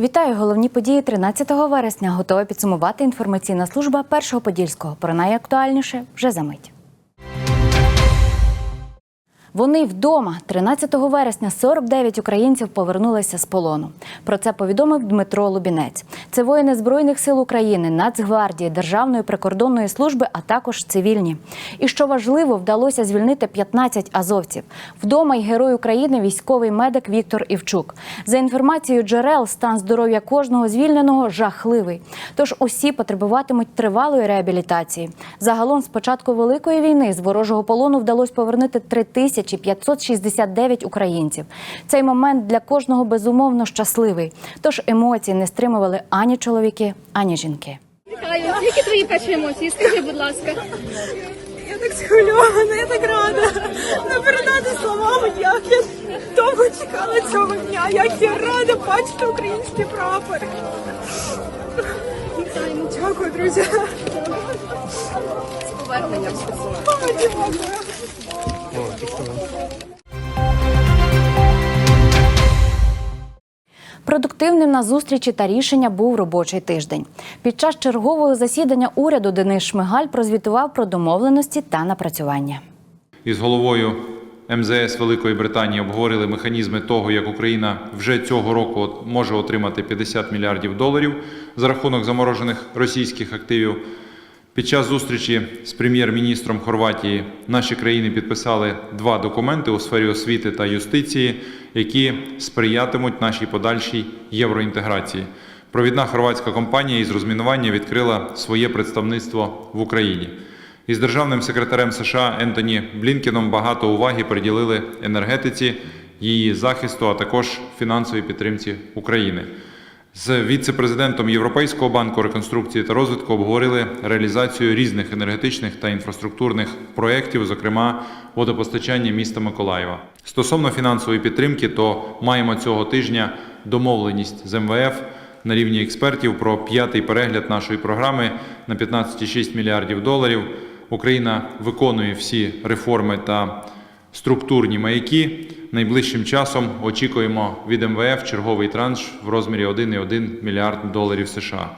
Вітаю! Головні події 13 вересня. Готова підсумувати інформаційна служба Першого Подільського. Про найактуальніше вже за мить. Вони вдома 13 вересня 49 українців повернулися з полону. Про це повідомив Дмитро Лубінець. Це воїни Збройних сил України, Нацгвардії, Державної прикордонної служби, а також цивільні. І що важливо, вдалося звільнити 15 азовців. Вдома й герой України, військовий медик Віктор Івчук. За інформацією джерел, стан здоров'я кожного звільненого жахливий. Тож усі потребуватимуть тривалої реабілітації. Загалом, з початку великої війни з ворожого полону вдалося повернути 3569 українців. Цей момент для кожного безумовно щасливий. Тож емоції не стримували ані чоловіки, ані жінки. Вітаю, які твої перші емоції? Скажи, будь ласка. Я так схвильована, я так рада. Не передати словами, як я довго чекала цього дня, як я рада бачити український прапор. Дякую, друзі. З поверненням. Дякую. Продуктивним на зустрічі та рішення був робочий тиждень. Під час чергового засідання уряду Денис Шмигаль прозвітував про домовленості та напрацювання. із головою МЗС Великої Британії обговорили механізми того, як Україна вже цього року може отримати 50 мільярдів доларів за рахунок заморожених російських активів. Під час зустрічі з прем'єр-міністром Хорватії наші країни підписали два документи у сфері освіти та юстиції, які сприятимуть нашій подальшій євроінтеграції. Провідна хорватська компанія із розмінування відкрила своє представництво в Україні. Із державним секретарем США Ентоні Блінкеном багато уваги приділили енергетиці, її захисту, а також фінансовій підтримці України. З віце-президентом Європейського банку реконструкції та розвитку обговорили реалізацію різних енергетичних та інфраструктурних проєктів, зокрема водопостачання міста Миколаєва. Стосовно фінансової підтримки, то маємо цього тижня домовленість з МВФ на рівні експертів про п'ятий перегляд нашої програми на 15,6 мільярдів доларів. Україна виконує всі реформи та структурні маяки. Найближчим часом очікуємо від МВФ черговий транш в розмірі 1,1 мільярд доларів США.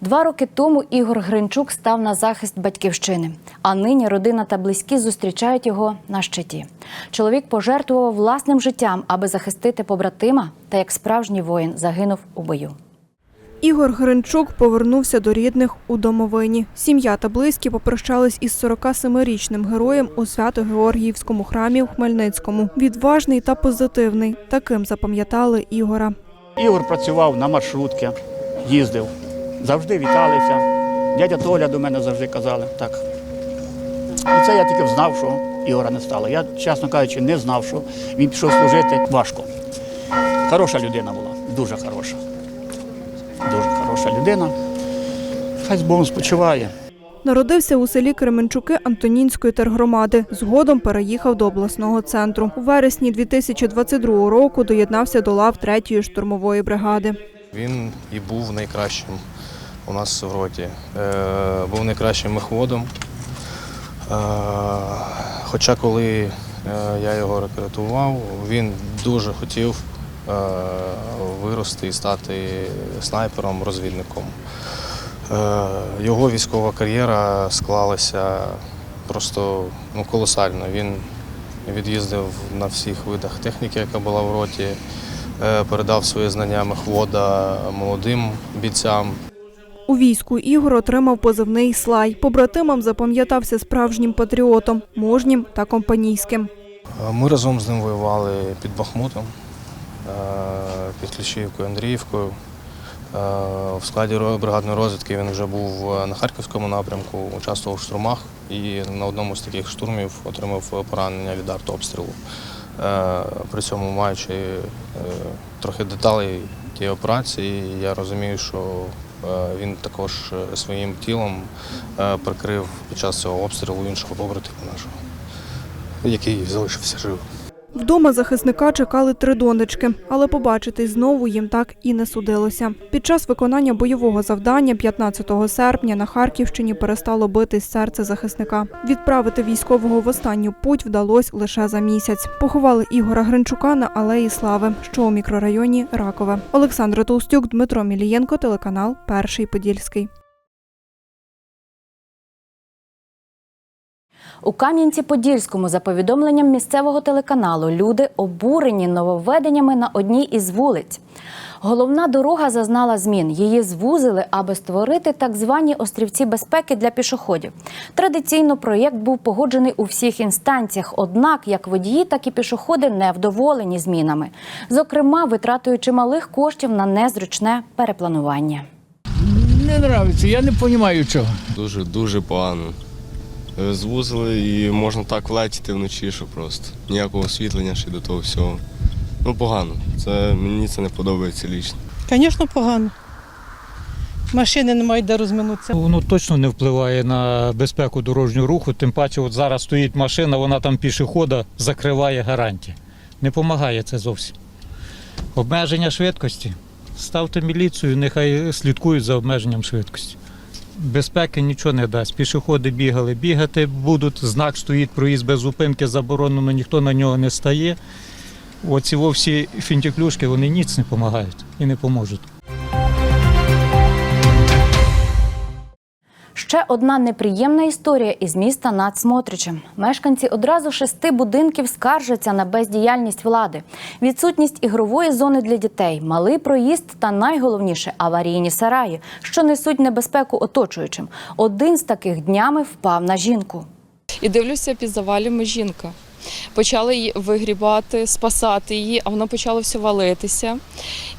Два роки тому Ігор Гринчук став на захист батьківщини, а нині родина та близькі зустрічають його на щиті. Чоловік пожертвував власним життям, аби захистити побратима, та як справжній воїн загинув у бою. Ігор Гринчук повернувся до рідних у домовині. Сім'я та близькі попрощались із 47-річним героєм у Свято-Георгіївському храмі у Хмельницькому. Відважний та позитивний. Таким запам'ятали Ігора. Ігор працював на маршрутці, їздив, завжди віталися. Дядя Толя до мене завжди казали так. І це я тільки знав, що Ігора не стало. Я, чесно кажучи, не знав, що він пішов служити важко. Хороша людина була, дуже хороша. Людина. Хай з Богом спочиває. Народився у селі Кременчуки Антонінської тергромади. Згодом переїхав до обласного центру. У вересні 2022 року доєднався до лав 3-ї штурмової бригади. Він і був найкращим у нас в роті. Е, був найкращим мехводом. Е, хоча коли е, я його рекрутував, він дуже хотів вирости і стати снайпером, розвідником. Е, його військова кар'єра склалася просто ну, колосально. Він від'їздив на всіх видах техніки, яка була в роті, е, передав свої знання мехвода молодим бійцям. У війську Ігор отримав позивний слай. Побратимам запам'ятався справжнім патріотом, мужнім та компанійським. Е, Ми разом з ним воювали під Бахмутом, е, під Кліщівкою, Андріївкою. Е, В складі бригадної розвідки він вже був е, на Харківському напрямку, участвував в штурмах і на одному з таких штурмів отримав поранення від артобстрілу. Е, При цьому маючи е, трохи деталей тієї операції, я розумію, що е, він також е, своїм тілом е, прикрив під час цього обстрілу іншого побратима нашого який залишився живим. Вдома захисника чекали три донечки, але побачитись знову їм так і не судилося. Під час виконання бойового завдання 15 серпня на Харківщині перестало битись серце захисника. Відправити військового в останню путь вдалося лише за місяць. Поховали Ігора Гринчука на алеї Слави, що у мікрорайоні Ракове. Олександра Толстюк, Дмитро Мілієнко, телеканал Перший Подільський. У Кам'янці-Подільському, за повідомленням місцевого телеканалу, люди обурені нововведеннями на одній із вулиць. Головна дорога зазнала змін. Її звузили, аби створити так звані острівці безпеки для пішоходів. Традиційно проєкт був погоджений у всіх інстанціях. Однак, як водії, так і пішоходи не вдоволені змінами, зокрема, витратою чималих коштів на незручне перепланування. Не нравиться, я не розумію чого. Дуже дуже погано. Е, Звузили і можна так влетіти вночі, що просто ніякого освітлення ще до того всього. Ну погано. Це мені це не подобається лічно. Звісно, погано. Машини не мають де розминутися. Воно точно не впливає на безпеку дорожнього руху. Тим паче, от зараз стоїть машина, вона там пішохода закриває гарантія. Не допомагає це зовсім. Обмеження швидкості. Ставте міліцію, нехай слідкують за обмеженням швидкості. Безпеки нічого не дасть. Пішоходи бігали, бігати будуть. Знак стоїть проїзд без зупинки, заборонено, ніхто на нього не стає. Оці всі фінтіклюшки вони ніц не допомагають і не поможуть. Ще одна неприємна історія із міста над Смотричем. Мешканці одразу шести будинків скаржаться на бездіяльність влади, відсутність ігрової зони для дітей, малий проїзд та найголовніше аварійні сараї, що несуть небезпеку оточуючим. Один з таких днями впав на жінку. І дивлюся, під завалами жінка. Почали її вигрібати, спасати її, а воно почало все валитися.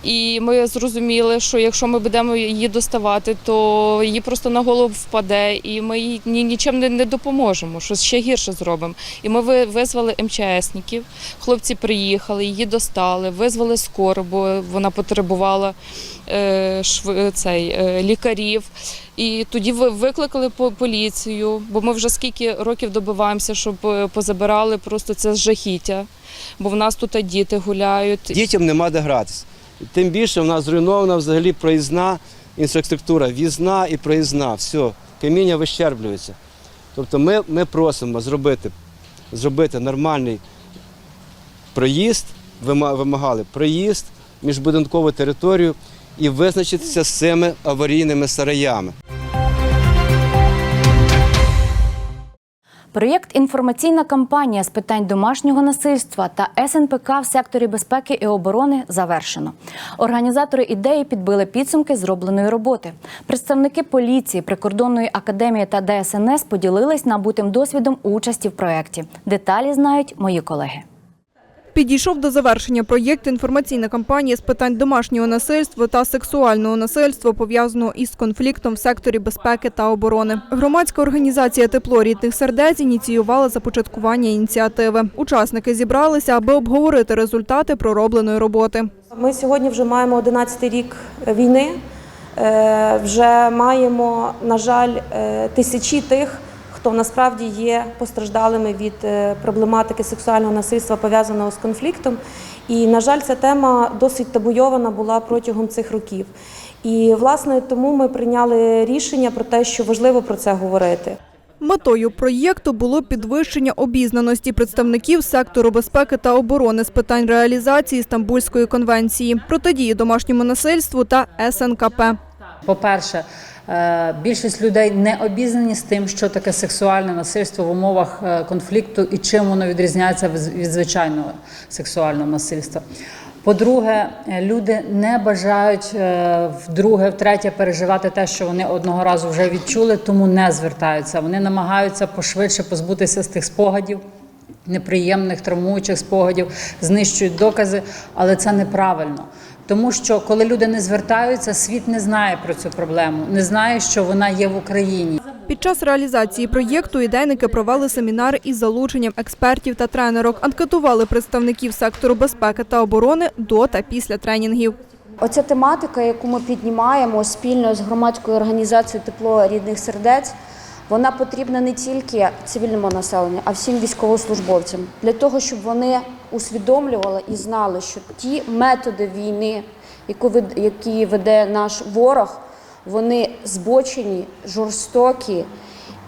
І ми зрозуміли, що якщо ми будемо її доставати, то її просто на голову впаде, і ми їй нічим не, допоможемо, що ще гірше зробимо. І ми ви- визвали МЧСників, хлопці приїхали, її достали, визвали скору, бо вона потребувала е, цей, е, лікарів. І тоді ви- викликали поліцію, бо ми вже скільки років добиваємося, щоб е, позабирали просто це жахіття. Бо в нас тут діти гуляють. Дітям нема де гратися. Тим більше в нас зруйнована взагалі проїзна інфраструктура, в'їзна і проїзна. Все, каміння вищерблюється. Тобто ми, ми просимо зробити, зробити нормальний проїзд, вима- вимагали проїзд, міжбудинкову територію і визначитися з цими аварійними сараями. Проєкт інформаційна кампанія з питань домашнього насильства та СНПК в секторі безпеки і оборони завершено. Організатори ідеї підбили підсумки зробленої роботи. Представники поліції, прикордонної академії та ДСНС поділились набутим досвідом участі в проєкті. Деталі знають мої колеги. Підійшов до завершення проєкт інформаційна кампанія з питань домашнього насильства та сексуального насильства, пов'язаного із конфліктом в секторі безпеки та оборони. Громадська організація Тепло рідних сердець ініціювала започаткування ініціативи. Учасники зібралися, аби обговорити результати проробленої роботи. Ми сьогодні вже маємо 11 рік війни. Е, Вже маємо, на жаль, е, тисячі тих, хто насправді є постраждалими від е, проблематики сексуального насильства пов'язаного з конфліктом. І, на жаль, ця тема досить табуйована була протягом цих років. І, власне, тому ми прийняли рішення про те, що важливо про це говорити. Метою проєкту було підвищення обізнаності представників сектору безпеки та оборони з питань реалізації Стамбульської конвенції, протидії домашньому насильству та СНКП. По-перше, е, більшість людей не обізнані з тим, що таке сексуальне насильство в умовах е, конфлікту і чим воно відрізняється від звичайного сексуального насильства. По-друге, е, люди не бажають е, вдруге, втретє переживати те, що вони одного разу вже відчули, тому не звертаються. Вони намагаються пошвидше позбутися з тих спогадів, неприємних, травмуючих спогадів, знищують докази, але це неправильно. Тому що коли люди не звертаються, світ не знає про цю проблему, не знає, що вона є в Україні. Під час реалізації проєкту ідейники провели семінар із залученням експертів та тренерок, анкетували представників сектору безпеки та оборони до та після тренінгів. Оця тематика, яку ми піднімаємо спільно з громадською організацією Тепло рідних сердець, Вона потрібна не тільки цивільному населенню, а всім військовослужбовцям для того, щоб вони усвідомлювали і знали, що ті методи війни, які веде наш ворог, вони збочені, жорстокі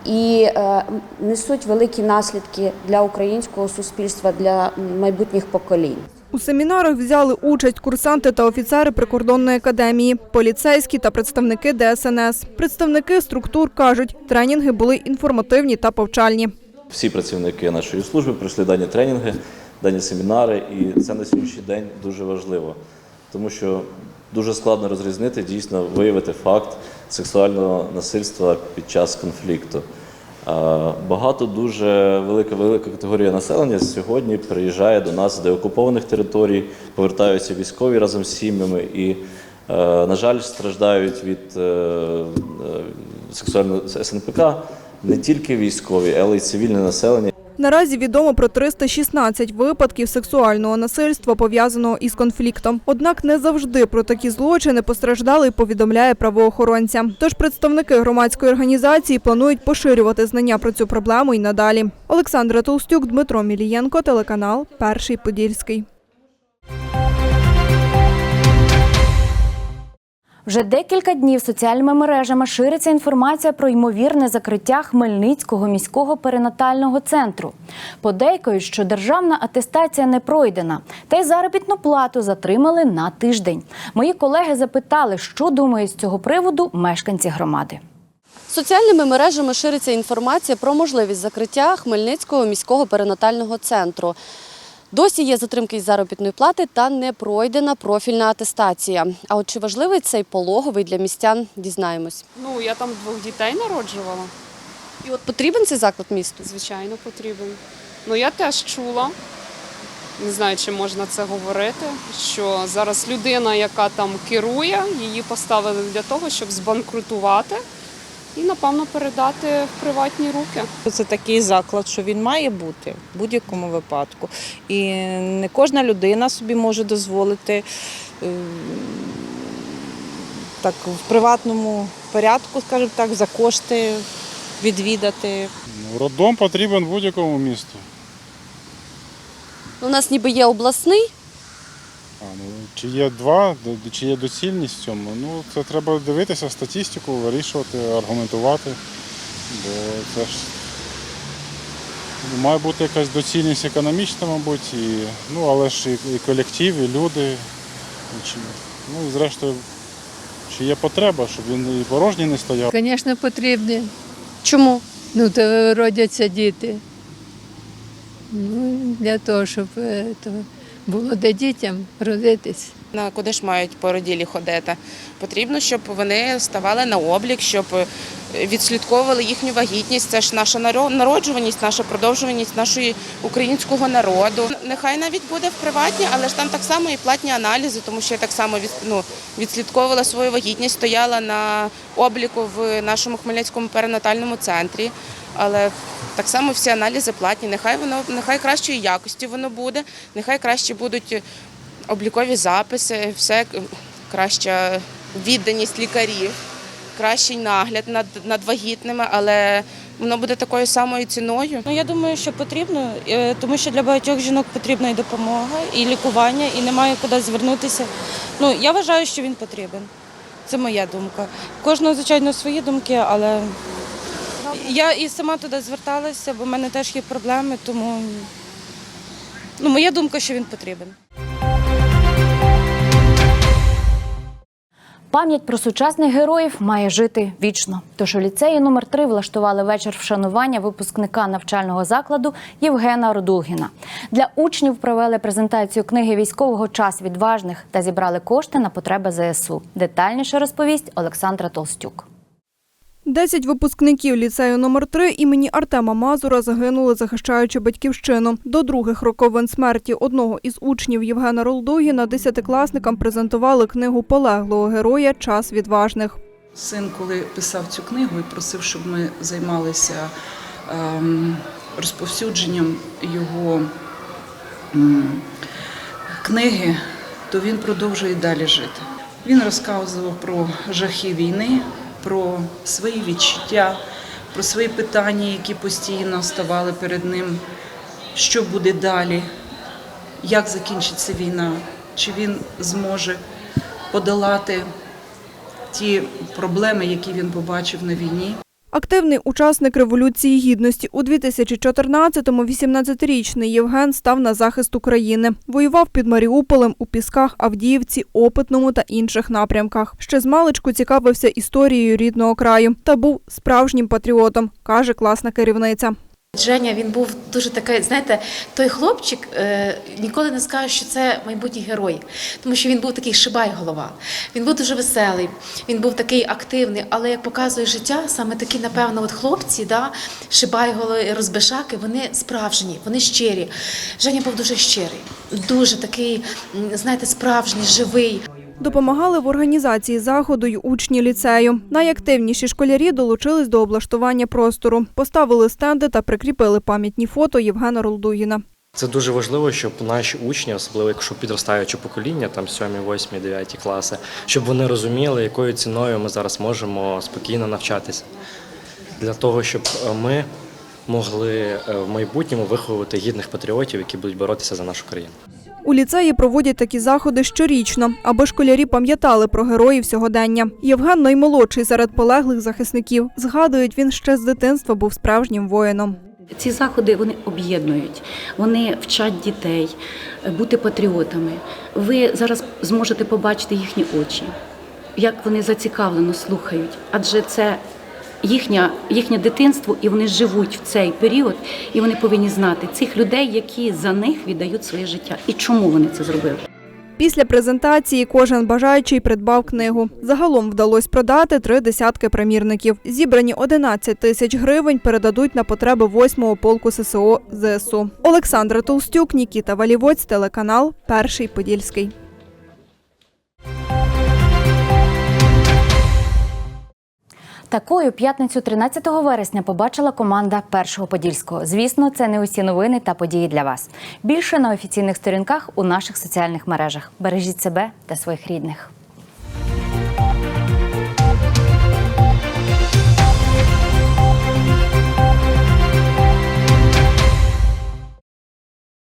і е, несуть великі наслідки для українського суспільства, для майбутніх поколінь. У семінарах взяли участь курсанти та офіцери прикордонної академії, поліцейські та представники ДСНС. Представники структур кажуть, тренінги були інформативні та повчальні. Всі працівники нашої служби пройшли дані тренінги, дані семінари, і це на сьогоднішній день дуже важливо, тому що дуже складно розрізнити, дійсно виявити факт сексуального насильства під час конфлікту. Багато дуже велика велика категорія населення сьогодні приїжджає до нас з деокупованих територій, повертаються військові разом з сім'ями і, е, на жаль, страждають від е, е, сексуального СНПК не тільки військові, але й цивільне населення. Наразі відомо про 316 випадків сексуального насильства, пов'язаного із конфліктом. Однак не завжди про такі злочини постраждалий повідомляє правоохоронцям. Тож представники громадської організації планують поширювати знання про цю проблему й надалі. Олександра Толстюк, Дмитро Мілієнко, телеканал Перший Подільський. Вже декілька днів соціальними мережами шириться інформація про ймовірне закриття Хмельницького міського перинатального центру. Подейкують, що державна атестація не пройдена, та й заробітну плату затримали на тиждень. Мої колеги запитали, що думають з цього приводу мешканці громади. Соціальними мережами шириться інформація про можливість закриття Хмельницького міського перинатального центру. Досі є затримки із заробітної плати та не пройдена профільна атестація. А от чи важливий цей пологовий для містян, дізнаємось. Ну, я там двох дітей народжувала. І от потрібен цей заклад місту? Звичайно, потрібен. Ну, я теж чула, не знаю, чи можна це говорити, що зараз людина, яка там керує, її поставили для того, щоб збанкрутувати і, напевно, передати в приватні руки. Це такий заклад, що він має бути в будь-якому випадку. І не кожна людина собі може дозволити е, так в приватному порядку, скажімо так, за кошти відвідати. Роддом потрібен будь-якому місту. У нас ніби є обласний. А, ну, чи є два, чи є доцільність в цьому? Ну, це треба дивитися статистику, вирішувати, аргументувати. Бо це ж ну, має бути якась доцільність економічна, мабуть, і, ну, але ж і, і колектив, і люди. І чи, ну і зрештою, чи є потреба, щоб він і порожній не стояв. Звісно, потрібні. Чому? Ну, то родяться діти. Ну, для того, щоб е, то було де дітям родитись. На куди ж мають породілі ходити? Потрібно, щоб вони ставали на облік, щоб е, відслідковували їхню вагітність. Це ж наша народжуваність, наша продовжуваність нашої українського народу. Нехай навіть буде в приватні, але ж там так само і платні аналізи, тому що я так само від, ну, відслідковувала свою вагітність, стояла на обліку в нашому Хмельницькому перинатальному центрі. Але так само всі аналізи платні. Нехай воно нехай кращої якості воно буде, нехай краще будуть облікові записи, все краща відданість лікарів, кращий нагляд над, над вагітними, але воно буде такою самою ціною. Ну, я думаю, що потрібно, е, тому що для багатьох жінок потрібна і допомога, і лікування, і немає куди звернутися. Ну, я вважаю, що він потрібен. Це моя думка. Кожного, звичайно, свої думки, але я і сама туди зверталася, бо в мене теж є проблеми, тому ну, моя думка, що він потрібен. Пам'ять про сучасних героїв має жити вічно. Тож у ліцеї номер 3 влаштували вечір вшанування випускника навчального закладу Євгена Родулгіна. Для учнів провели презентацію книги військового час відважних та зібрали кошти на потреби ЗСУ. Детальніше розповість Олександра Толстюк. Десять випускників ліцею номер 3 імені Артема Мазура загинули, захищаючи батьківщину. До других роковин смерті одного із учнів Євгена Ролдугіна десятикласникам презентували книгу полеглого героя Час відважних. Син, коли писав цю книгу і просив, щоб ми займалися ем, розповсюдженням його книги, то він продовжує далі жити. Він розказував про жахи війни, про свої відчуття, про свої питання, які постійно ставали перед ним, що буде далі, як закінчиться війна, чи він зможе подолати ті проблеми, які він побачив на війні. Активний учасник Революції Гідності у 2014-му 18-річний Євген став на захист України. Воював під Маріуполем у Пісках, Авдіївці, Опитному та інших напрямках. Ще з маличку цікавився історією рідного краю та був справжнім патріотом, каже класна керівниця. Женя він був дуже такий, знаєте, той хлопчик е, ніколи не скаже, що це майбутній герой, тому що він був такий шибай голова. Він був дуже веселий, він був такий активний, але як показує життя, саме такі, напевно, от хлопці, да, шибай голови, розбишаки, вони справжні, вони щирі. Женя був дуже щирий, дуже такий, знаєте, справжній, живий. Допомагали в організації заходу й учні ліцею. Найактивніші школярі долучились до облаштування простору, поставили стенди та прикріпили пам'ятні фото Євгена Ролдугіна. Це дуже важливо, щоб наші учні, особливо якщо підростаюче покоління, там 7, 8, 9 класи, щоб вони розуміли, якою ціною ми зараз можемо спокійно навчатися. Для того, щоб е, ми могли е, в майбутньому виховувати гідних патріотів, які будуть боротися за нашу країну. У ліцеї проводять такі заходи щорічно, аби школярі пам'ятали про героїв сьогодення. Євген наймолодший серед полеглих захисників. Згадують, він ще з дитинства був справжнім воїном. Ці заходи вони об'єднують, вони вчать дітей е, бути патріотами. Ви зараз зможете побачити їхні очі, як вони зацікавлено слухають, адже це їхня, їхнє дитинство, і вони живуть в цей період, і вони повинні знати цих людей, які за них віддають своє життя, і чому вони це зробили. Після презентації кожен бажаючий придбав книгу. Загалом вдалося продати три десятки примірників. Зібрані 11 тисяч гривень передадуть на потреби 8-го полку ССО ЗСУ. Олександра Толстюк, Нікіта Валівоць, телеканал Перший Подільський. Такою п'ятницю 13 вересня побачила команда Першого Подільського. Звісно, це не усі новини та події для вас. Більше на офіційних сторінках у наших соціальних мережах. Бережіть себе та своїх рідних.